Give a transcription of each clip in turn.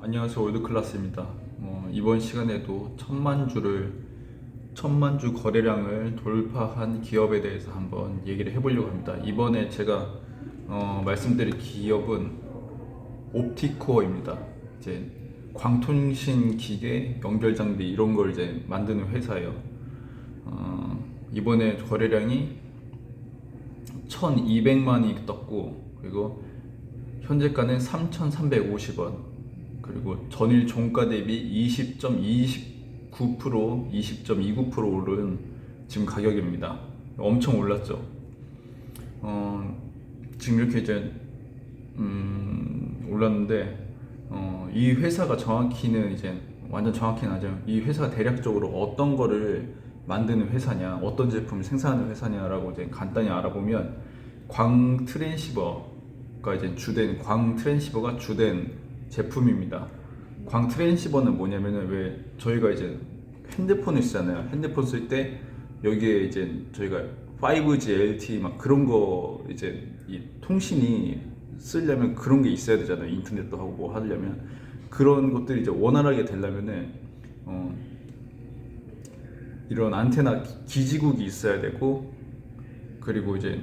안녕하세요 올드클라스입니다. 어, 이번 시간에도 천만 주를 천만 주 거래량을 돌파한 기업에 대해서 한번 얘기를 해보려고 합니다. 이번에 제가 어, 말씀드릴 기업은 옵티코어입니다. 이제 광통신 기계 연결 장비 이런 걸 이제 만드는 회사예요. 어, 이번에 거래량이 1,200만이 떴고 그리고 현재가는 3,350원 그리고 전일 종가 대비 20.29% 20.29% 오른 지금 가격입니다. 엄청 올랐죠. 어, 지금 이렇게 이제 음, 올랐는데 어, 이 회사가 정확히는 이제 완전 정확히는 아니죠. 이 회사가 대략적으로 어떤 거를 만드는 회사냐, 어떤 제품을 생산하는 회사냐라고 이제 간단히 알아보면 광 트랜시버가 이제 주된 광 트랜시버가 주된 제품입니다. 광 트랜시버는 뭐냐면은 왜 저희가 이제 핸드폰을 쓰잖아요. 핸드폰 쓸 때 여기에 이제 저희가 5G, LTE 막 그런 거 이제 이 통신이 쓰려면 그런 게 있어야 되잖아요. 인터넷도 하고 뭐 하려면 그런 것들이 이제 원활하게 되려면은 어 이런 안테나 기- 기지국이 있어야 되고 그리고 이제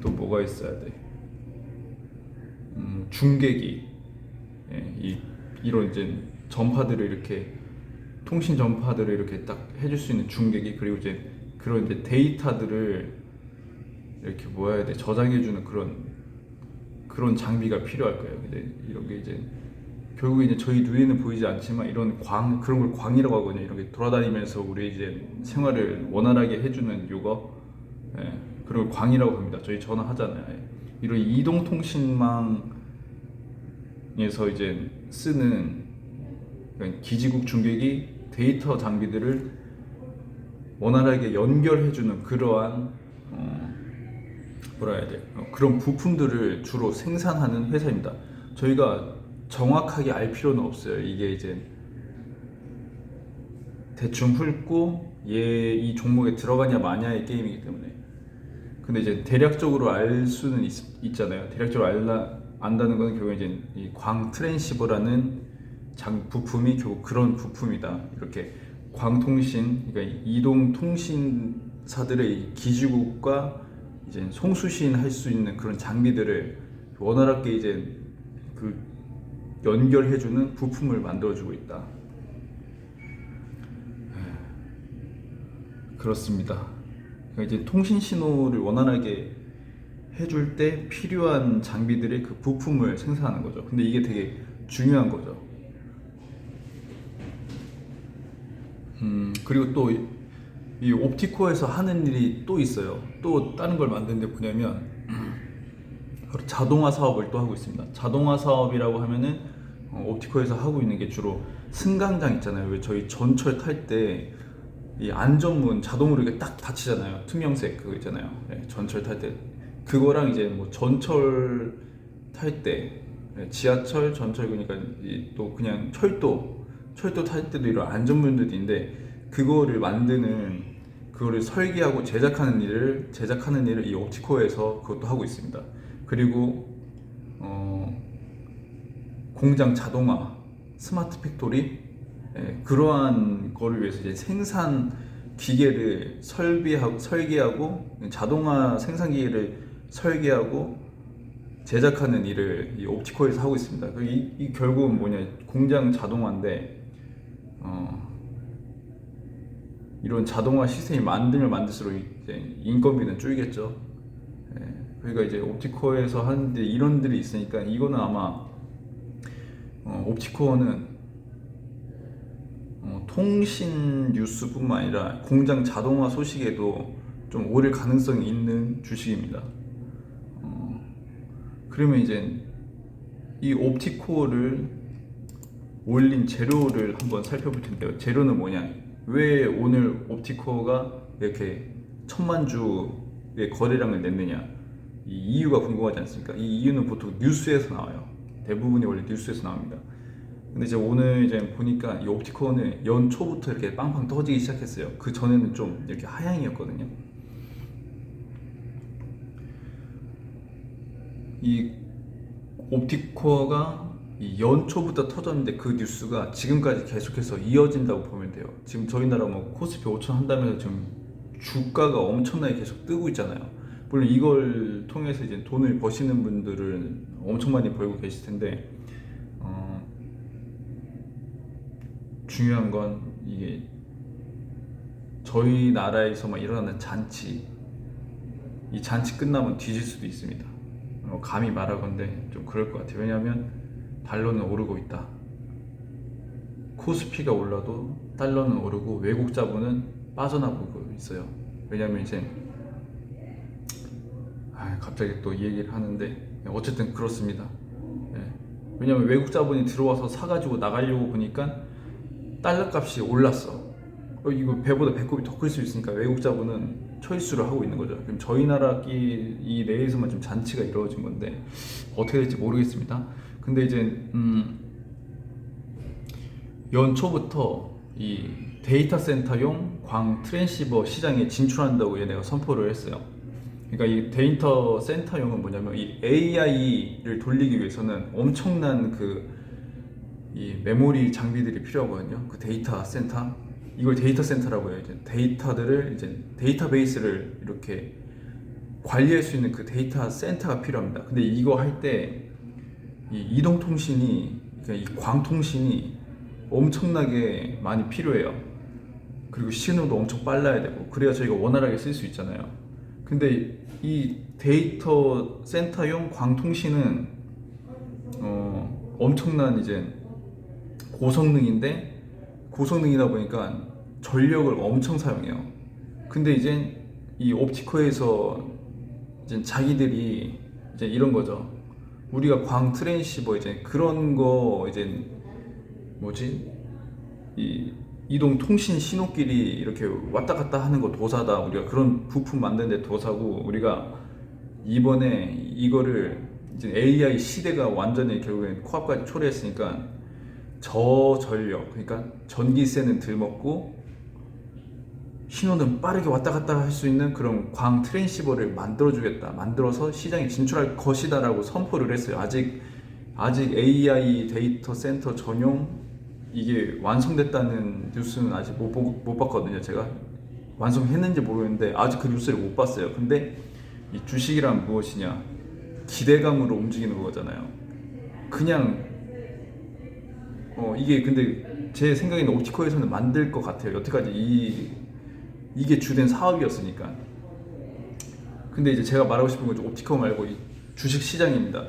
또 뭐가 있어야 돼? 음, 중계기 예, 이 이런 이제 전파들을 이렇게 통신 전파들을 이렇게 딱 해줄 수 있는 중계기 그리고 이제 그런 이제 데이터들을 이렇게 뭐 해야 돼 저장해주는 그런 그런 장비가 필요할 거예요. 근데 이런 게 이제 결국 이제 저희 눈에는 보이지 않지만 이런 광 그런 걸 광이라고 하거든요. 이렇게 돌아다니면서 우리 이제 생활을 원활하게 해주는 요거 예, 그런 걸 광이라고 합니다. 저희 전화하잖아요. 예. 이런 이동 통신망 에서 이제 쓰는 기지국 중계기 데이터 장비들을 원활하게 연결해주는 그러한 어, 뭐라 해야 돼 어, 그런 부품들을 주로 생산하는 회사입니다. 저희가 정확하게 알 필요는 없어요. 이게 이제 대충 훑고 얘 이 종목에 들어가냐 마냐의 게임이기 때문에 근데 이제 대략적으로 알 수는 있, 잖아요 대략적으로 알라, 안다는 건 결국 이제 이 광 트랜시버라는 장 부품이 결국 그런 부품이다. 이렇게 광통신 그러니까 이동 통신사들의 이 기지국과 이제 송수신 할 수 있는 그런 장비들을 원활하게 이제 그 연결해주는 부품을 만들어주고 있다. 예, 그렇습니다. 그러니까 이제 통신 신호를 원활하게 해줄 때 필요한 장비들의 그 부품을 생산하는 거죠. 근데 이게 되게 중요한 거죠. 음, 그리고 또 이 옵티코에서 하는 일이 또 있어요. 또 다른 걸 만드는데 뭐냐면 자동화 사업을 또 하고 있습니다. 자동화 사업이라고 하면은 어, 옵티코에서 하고 있는 게 주로 승강장 있잖아요. 왜 저희 전철 탈 때 이 안전문 자동으로 이렇게 딱 닫히잖아요. 투명색 그거 있잖아요. 예, 전철 탈 때 그거랑 이제 뭐 전철 탈때 예, 지하철, 전철 그러니까 이또 그냥 철도 철도 탈 때도 이런 안전문들이 있는데 그거를 만드는 그거를 설계하고 제작하는 일을 제작하는 일을 이 옵티코에서 그것도 하고 있습니다. 그리고 어, 공장 자동화, 스마트 팩토리 예, 그러한 거를 위해서 이제 생산 기계를 설비하고 설계하고 자동화 생산 기계를 설계하고 제작하는 일을 이 옵티코에서 하고 있습니다. 그 이, 이 결국은 뭐냐 공장 자동화인데 어, 이런 자동화 시스템이 만들면 만들수록 이제 인건비는 줄겠죠. 예, 그러니까 이제 옵티코에서 하는데 이런 들이 있으니까 이거는 아마 어, 옵티코어는 어, 통신 뉴스뿐만 아니라 공장 자동화 소식에도 좀 오를 가능성이 있는 주식입니다. 어, 그러면 이제 이 옵티코어를 올린 재료를 한번 살펴볼 텐데요. 재료는 뭐냐? 왜 오늘 옵티코어가 이렇게 천만 주의 거래량을 냈느냐? 이 이유가 궁금하지 않습니까? 이 이유는 보통 뉴스에서 나와요. 대부분이 원래 뉴스에서 나옵니다. 근데 이제 오늘 이제 보니까 이 옵티코어는 연초부터 이렇게 빵빵 터지기 시작했어요. 그 전에는 좀 이렇게 하향이었거든요. 이 옵티코어가 이 연초부터 터졌는데 그 뉴스가 지금까지 계속해서 이어진다고 보면 돼요. 지금 저희 나라 뭐 코스피 5천 한다면서 지금 주가가 엄청나게 계속 뜨고 있잖아요. 물론 이걸 통해서 이제 돈을 버시는 분들은 엄청 많이 벌고 계실 텐데 어, 중요한 건 이게 저희 나라에서만 일어나는 잔치 이 잔치 끝나면 뒤질 수도 있습니다. 어, 감히 말하건데 좀 그럴 것 같아요. 왜냐하면 달러는 오르고 있다. 코스피가 올라도 달러는 오르고 외국 자본은 빠져나가고 있어요. 왜냐하면 이제 아, 갑자기 또 이 얘기를 하는데 어쨌든 그렇습니다. 예. 왜냐하면 외국 자본이 들어와서 사가지고 나가려고 보니까 달러 값이 올랐어. 어, 이거 배보다 배꼽이 더 클 수 있으니까 외국 자본은 철수를 하고 있는 거죠. 그럼 저희 나라 이, 이 내에서만 좀 잔치가 이루어진 건데 어떻게 될지 모르겠습니다. 근데 이제 음, 연초부터 이 데이터 센터용 광 트랜시버 시장에 진출한다고 얘네가 선포를 했어요. 그러니까 이 데이터 센터용은 뭐냐면 이 AI를 돌리기 위해서는 엄청난 그 이 메모리 장비들이 필요하거든요. 그 데이터 센터 이걸 데이터 센터라고 해요. 이제 데이터들을 이제 데이터베이스를 이렇게 관리할 수 있는 그 데이터 센터가 필요합니다. 근데 이거 할 때 이 이동통신이 그러니까 이 광통신이 엄청나게 많이 필요해요. 그리고 신호도 엄청 빨라야 되고 그래야 저희가 원활하게 쓸 수 있잖아요. 근데 이 데이터 센터용 광통신은 어, 엄청난 이제 고성능인데 고성능이다 보니까 전력을 엄청 사용해요. 근데 이제 이 옵티코에서 이제 자기들이 이제 이런 거죠. 우리가 광 트랜시버 이제 그런 거 이제 뭐지 이 이동 통신 신호끼리 이렇게 왔다 갔다 하는 거 도사다. 우리가 그런 부품 만드는데 도사고 우리가 이번에 이거를 이제 AI 시대가 완전히 결국엔 코앞까지 초래했으니까 저전력 그러니까 전기세는 덜 먹고 신호는 빠르게 왔다 갔다 할 수 있는 그런 광 트랜시버를 만들어 주겠다 만들어서 시장에 진출할 것이다라고 선포를 했어요. 아직 아직 AI 데이터 센터 전용 이게 완성됐다는 뉴스는 아직 못, 보, 못 봤거든요 제가. 완성했는지 모르겠는데 아직 그 뉴스를 못 봤어요. 근데 이 주식이란 무엇이냐? 기대감으로 움직이는 거잖아요. 그냥 어 이게 근데 제 생각에는 옵티코에서는 만들 것 같아요. 여태까지 이 이게 주된 사업이었으니까. 근데 이제 제가 말하고 싶은 건 옵티코 말고 이 주식 시장입니다.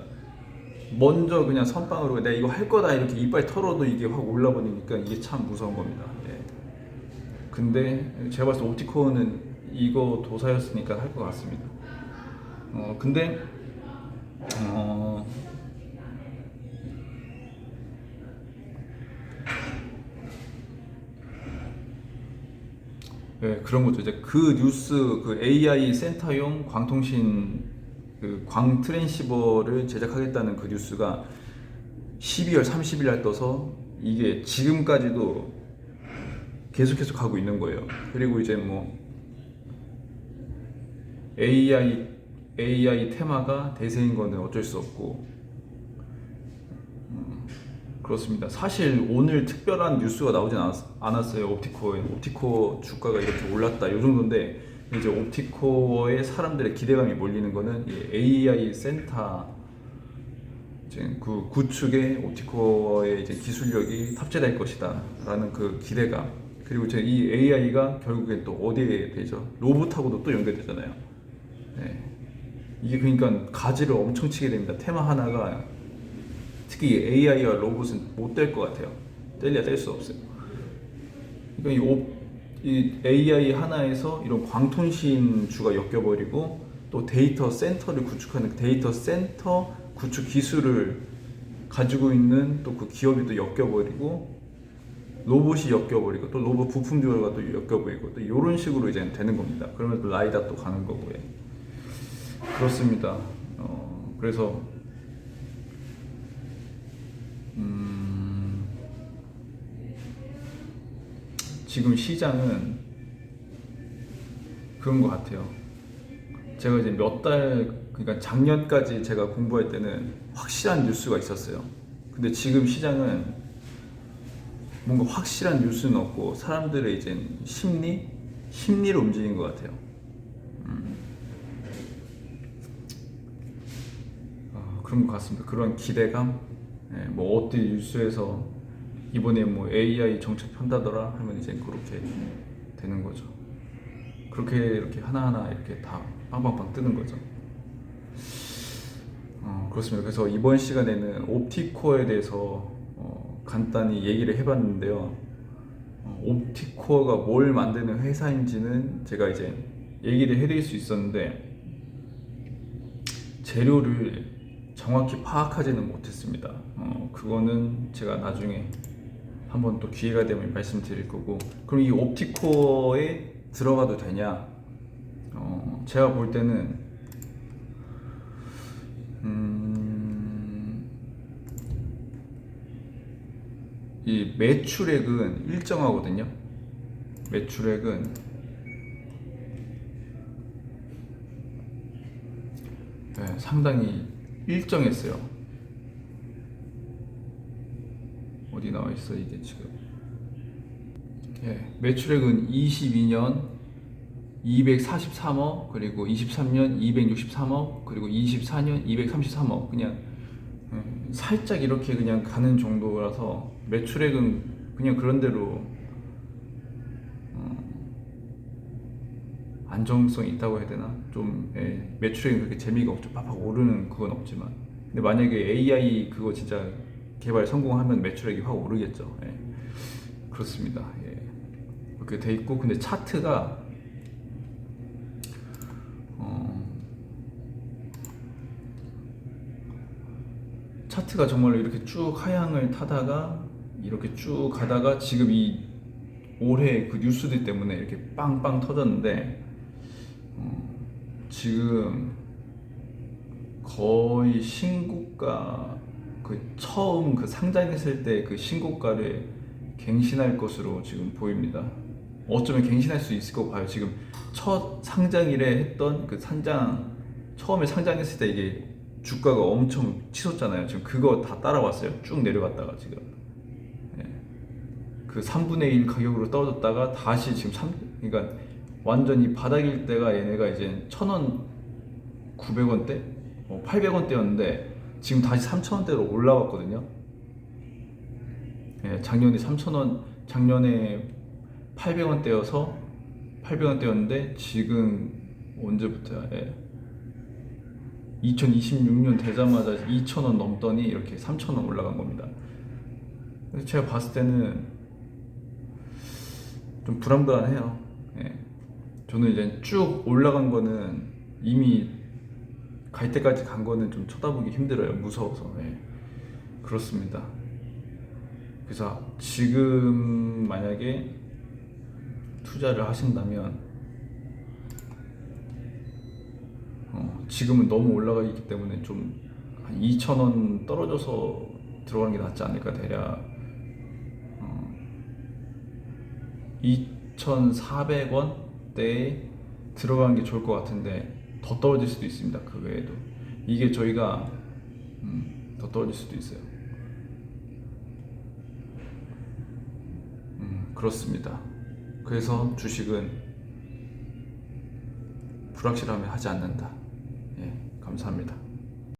먼저 그냥 선빵으로 내가 이거 할 거다 이렇게 이빨 털어도 이게 확 올라버리니까 이게 참 무서운 겁니다. 예. 근데 제가 봤을 때 옵티코는 이거 도사였으니까 할 것 같습니다. 어 근데 어 네, 그런 거죠. 이제 그 뉴스, 그 AI 센터용 광통신 그 광 트랜시버를 제작하겠다는 그 뉴스가 12월 30일 날 떠서 이게 지금까지도 계속해서 가고 있는 거예요. 그리고 이제 뭐 AI AI 테마가 대세인 거는 어쩔 수 없고 그렇습니다. 사실 오늘 특별한 뉴스가 나오진 않았, 어요 옵티코에 옵티코 주가가 이렇게 올랐다. 이 정도인데 이제 옵티코에 사람들의 기대감이 몰리는 거는 이 AI 센터 그 구축에 옵티코의 이제 기술력이 탑재될 것이다라는 그 기대감. 그리고 이제 이 AI가 결국엔 또 어디에 되죠? 로봇하고도 또 연결되잖아요. 네. 이게 그러니까 가지를 엄청 치게 됩니다. 테마 하나가 특히 AI와 로봇은 못 될 것 같아요. 뗄래야 뗄 수 없어요. 그러니까 이, AI 하나에서 이런 광통신 주가 엮여버리고 또 데이터 센터를 구축하는 그 데이터 센터 구축 기술을 가지고 있는 또 그 기업이 또 엮여버리고 로봇이 엮여버리고 또 로봇 부품들과 또 엮여버리고 또 이런 식으로 이제 되는 겁니다. 그러면 또 라이다 또 가는 거고요. 그렇습니다. 어, 그래서 음, 지금 시장은 그런 것 같아요. 제가 이제 몇 달, 그러니까 작년까지 제가 공부할 때는 확실한 뉴스가 있었어요. 근데 지금 시장은 뭔가 확실한 뉴스는 없고 사람들의 이제 심리 심리로 움직이는 것 같아요. 음. 어, 그런 것 같습니다. 그런 기대감, 예, 뭐 어디 뉴스에서 이번에 뭐 AI 정책 편다더라 하면 이제 그렇게 되는 거죠. 그렇게 이렇게 하나하나 이렇게 다 빵빵빵 뜨는 거죠. 어, 그렇습니다. 그래서 이번 시간에는 옵티코어에 대해서 어, 간단히 얘기를 해봤는데요. 어, 옵티코어가 뭘 만드는 회사인지는 제가 이제 얘기를 해드릴 수 있었는데 재료를 정확히 파악하지는 못했습니다. 어, 그거는 제가 나중에 한번 또 기회가 되면 말씀드릴 거고 그럼 이 옵티코어에 들어가도 되냐? 어, 제가 볼 때는 음, 이 매출액은 일정하거든요. 매출액은 네, 상당히 일정했어요. 어디 나와 있어 이게 지금? 예, 매출액은 22년 243억 그리고 23년 263억 그리고 24년 233억 그냥 음, 살짝 이렇게 그냥 가는 정도라서 매출액은 그냥 그런 대로 어, 안정성 있다고 해야 되나? 좀 예, 매출액이 그렇게 재미가 없죠. 팍팍 오르는 그건 없지만. 근데 만약에 AI 그거 진짜 개발 성공하면 매출액이 확 오르겠죠. 예, 그렇습니다. 예. 그렇게 돼 있고 근데 차트가 어, 차트가 정말로 이렇게 쭉 하향을 타다가 이렇게 쭉 가다가 지금 이 올해 그 뉴스들 때문에 이렇게 빵빵 터졌는데 어, 지금 거의 신고가 그 처음 그 상장했을 때 그 신고가를 갱신할 것으로 지금 보입니다. 어쩌면 갱신할 수 있을 거 봐요. 지금 첫 상장일에 했던 그 상장 처음에 상장했을 때 이게 주가가 엄청 치솟잖아요. 지금 그거 다 따라왔어요. 쭉 내려갔다가 지금 예. 그 3분의 1 가격으로 떨어졌다가 다시 지금 3 그러니까 완전히 바닥일 때가 얘네가 이제 1,000원 900원대, 어, 800원대였는데 지금 다시 3,000원대로 올라왔거든요. 예, 작년에 3,000원, 작년에 800원대여서 800원대였는데 지금 언제부터야? 예. 2026년 되자마자 2,000원 넘더니 이렇게 3,000원 올라간 겁니다. 제가 봤을 때는 좀 불안불안해요. 예. 저는 이제 쭉 올라간 거는 이미 갈 때까지 간 거는 좀 쳐다보기 힘들어요. 무서워서. 예. 그렇습니다. 그래서 지금 만약에 투자를 하신다면 어, 지금은 너무 올라가 있기 때문에 좀 한 2,000원 떨어져서 들어가는 게 낫지 않을까 대략 어, 2,400원 대에 들어가는 게 좋을 것 같은데 더 떨어질 수도 있습니다. 그 외에도 이게 저희가 음, 더 떨어질 수도 있어요. 음, 그렇습니다. 그래서 주식은 불확실하면 하지 않는다. 예, 감사합니다.